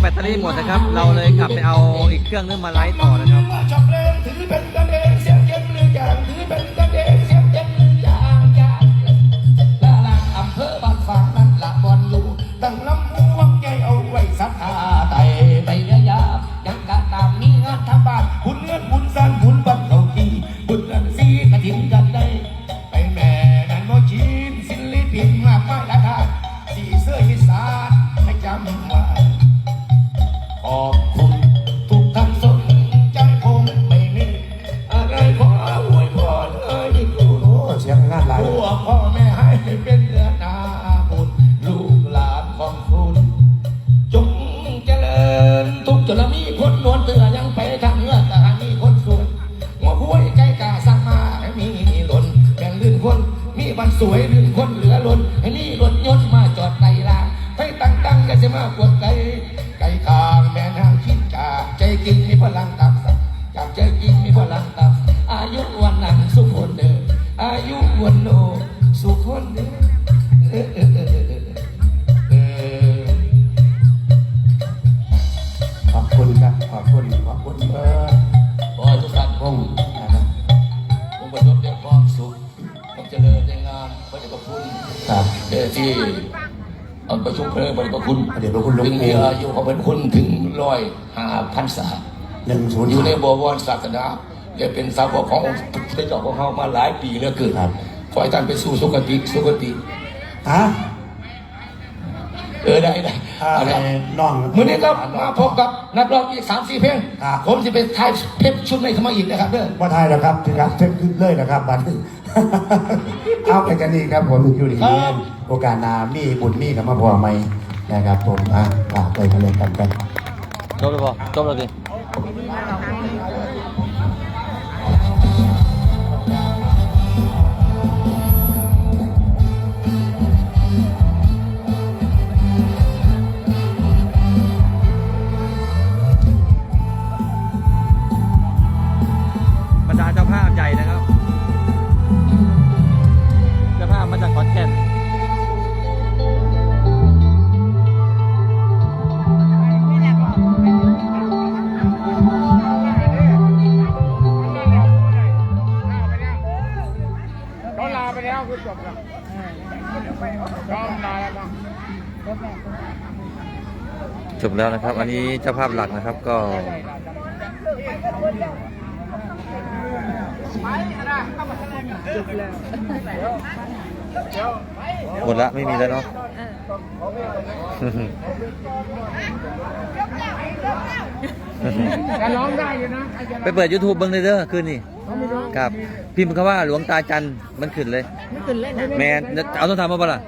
แบตเตอรี่หมดนะครับ เราเลยกลับไปเอาอีกเครื่องนึงมาไลฟ์ต่อนะครับ ญทุกจนมีคนนวลเตือยังไปทางเนื้อตามีคนสวยหัวคุ้ยใกล้กาสั่งมาให้มีหล่นแบ่งลื่นคน มีบันสวยลื่นคนเหลือล่นให้นี่รถยนต์มาจอดไกลลางไปตั้งตั้งก็จะมากดไกลไกลทางแม่นางคิดกาใจจริงมีพลังตับจากใจจริงมีพลังตับอายุวันนั้นสุขคนเดิมอายุวันโนสุขคนเดิม อให้ทุกท่านวงนะครับจงประสบแต่ความสุขความเจริญในงานพระเดชพระคุณครับเอ่อที่เอาประชุมเพลิงพระเดชพระคุณพระเดชพระคุณหลวงปู่ถึงมีอายุของเป็นคุณถึงร้อยห้าพันษาหนึ่งศูนย์อยู่ในบวรศาสนาจะเป็นสาวกขององค์พระเจ้าของเขามาหลายปีเหลือเกินครับขอให้ท่านไปสู่สุคติสุคติ ฮะ เออได้ได้อ่าเอาละน้องมื่อนี้ครับมาพบกับนักร้องอีกสามสี่เพลงครับผมจะเป็นไทยเพลงชุดในเข้ามาอีกนะครับเด้อว่าไทยแล้วครับถึงครับเพิ่มขึ้นเลยนะครับบัดนี้เอาไปกันนี่ครับผมอยู่ดีนี้โอกาสหนามีบุญมีกับมาพอไหมนะครับผมอะฝากไปกันเลยกันกันจบแล้วปะจบแล้วดิ จบแล้วนะครับ อันนี้เจ้าภาพหลักนะครับก็หมดละไม่มีแล้วเนาะแต่ร้องได้อยู่นะไปเปิด YouTube บิ้งเลยเด้อคืนนี้ครับ พิมพ์คำว่าหลวงตาจันมันขึ้นเลย แมนเอาต้องทำมาปะล่ะ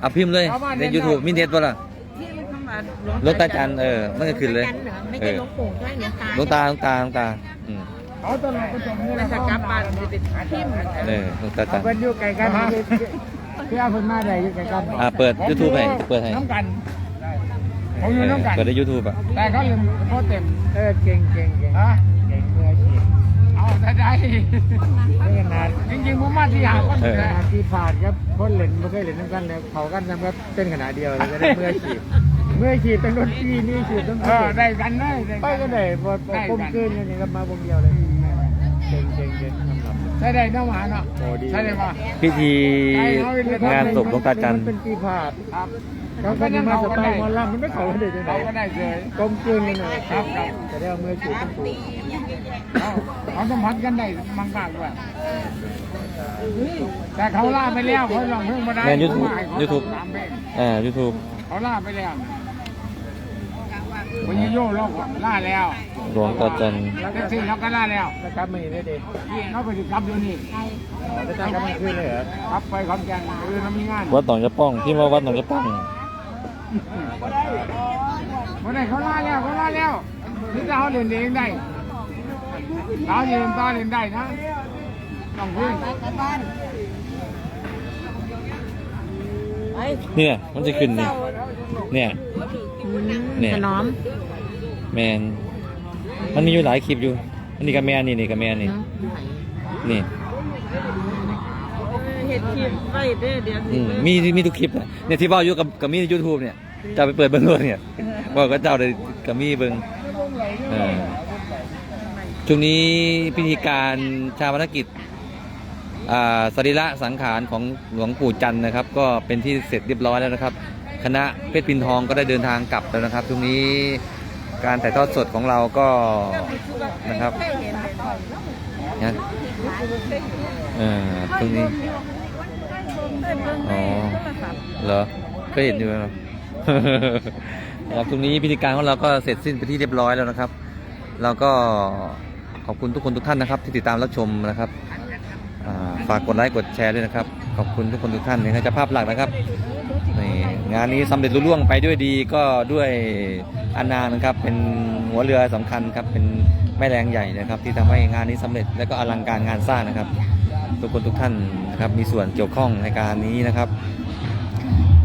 เอาพิมพ์เลยใน YouTube มีเน็ตปะล่ะ ที่มันเข้ามาหลวงตาจันทร์เออมันก็ขึ้นเลยไม่เอใช่อหลวงปู่ใช่หลวงตาหลวงตาหลวงตาหลวงตาอืมเขาตลอดก็จบนี่มัแล้นวจะกลับบ้านมันจะเป็นทิ่มเออหลวงตาจันทร์เป็นอยู่ไกลกันพี่อาคนมาได้อยู่ไกลกันอ่าเปิด YouTube ให้เปิดให้น้ำกันผมอเอยู่อน้ำกัน เปิดใน YouTube อะแต่เขาลืมเขาเต็ม เออเก่งเก่งเก่งฮะเก่งมืออาชีพเอา แต่ได้ไม่ขนาดจริงๆผมมาที่หาคนที่ผ่านครับคนเล่นไม่เคยเล่นน้ำกันเลยเขากันทำครับเป็นขนาดเดียวเลยจะได้เมืออาชีพมืออาชีพเป็นรถที่นี่อาชีพต้องเออได้กันได้ไปก็ได้พอผมขึ้นอย่างนี้ก็มาวงเดียวเลยเก่งเก่งเก่งใช่ได้เน้องหมาเนาะใช่ได้ป่ะพิธีงานศพหลวงตาจันทร์มันเป็นปีพาดครับ เขาก็ยังมาสไตล์หมอลำมันไม่เขาได้ยังไงก็ได้เลยกลมกลืนกันหน่อยครับครับจะได้เอามือจูบกันปูเขาต้องพัดกันได้มังกรด้วยแต่เขาล่าไปแล้วเขาลองเพิ่งมาได้แม่น YouTube เขา YouTube สามเพลงอ่า YouTube เขาล่าไปแล้ววันนี้โย่เราล่าแล้วหลวงตาจันแล้วก็ที่เราก็ล่าแล้วนะครับไม่ได้เด็กเขาไปถึงครับอยู่นี่แล้วจะกำลังขึ้นเลยเหรอครับไปขอนแก่นคือน้ำมีงานวัดหนองจะป้องที่มาวัดหนองจะป้อง วันไหนเขาล่าแล้วเขาล่าแล้วนี่เราเล่นเองได้เราเล่นต่อเล่นได้นะต้องพึ่งเนี่ยมันจะขึ้นเนี่ยเนี่ยเนี่ยขนอมแมนมันมีอยู่หลายคลิปอยู่อันนี้กับแมนนี่นี่กับแมนนี่นี่ เห็ดคลิปไว้เด้อเดี๋ยวอืมมีมีทุกคลิปอะเนี่ยที่เว่าอยู่กับกับมีในยูทูบเนี่ยเจ้าไปเปิดเบิ้งด้วยเนี่ยบอกก็เจ้าเลยกับมี่เบิ้งเออช่วงนี้พิธีการชาปนกิจอ่าสรีระสังขารของหลวงปู่จันทร์นะครับ ก็เป็นที่เสร็จเรียบร้อยแล้วนะครับ คณะเพชรพินทองก็ได้เดินทางกลับแล้วนะครับช่วงนี้การถ่ายทอดสดของเราก็นะครับนะเออช่วงนี้ อ๋อเหรอก็เห็นอยู่ครับนะครับตรงนี้พิธีการของเราก็เสร็จสิ้นไปที่เรียบร้อยแล้วนะครับ เราก็ขอบคุณทุกคนทุกท่านนะครับ ที่ติดตามรับชมนะครับอ่าฝากกดไลค์กดแชร์ด้วยนะครับ ขอบคุณทุกคนทุกท่านนะครับเจะภาพหลักนะครับนี่งานนี้สำเร็จรุ่ล่วงไปด้วยดีก็ด้วยอานานะครับ เป็นหัวเรือสำคัญครับเป็นแม่แรงใหญ่นะครับ ที่ทำให้งานนี้สำเร็จและก็อลังการงานสร้างนะครับ ทุกคนทุกท่านนะครับมีส่วนเกี่ยวข้องในการนี้นะครับ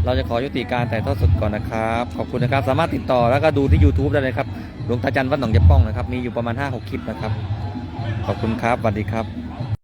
เราจะขอยุติการแต่ทอดสดก่อนนะครับ ขอบคุณนะครับ สามารถติดต่อแล้วก็ดูที่ YouTube ได้เลยครับหลวงตาจันทร์วัดหนองยะป้องนะครับ มีอยู่ประมาณ 5-6 คลิปนะครับ ขอบคุณครับสวัสดีครับ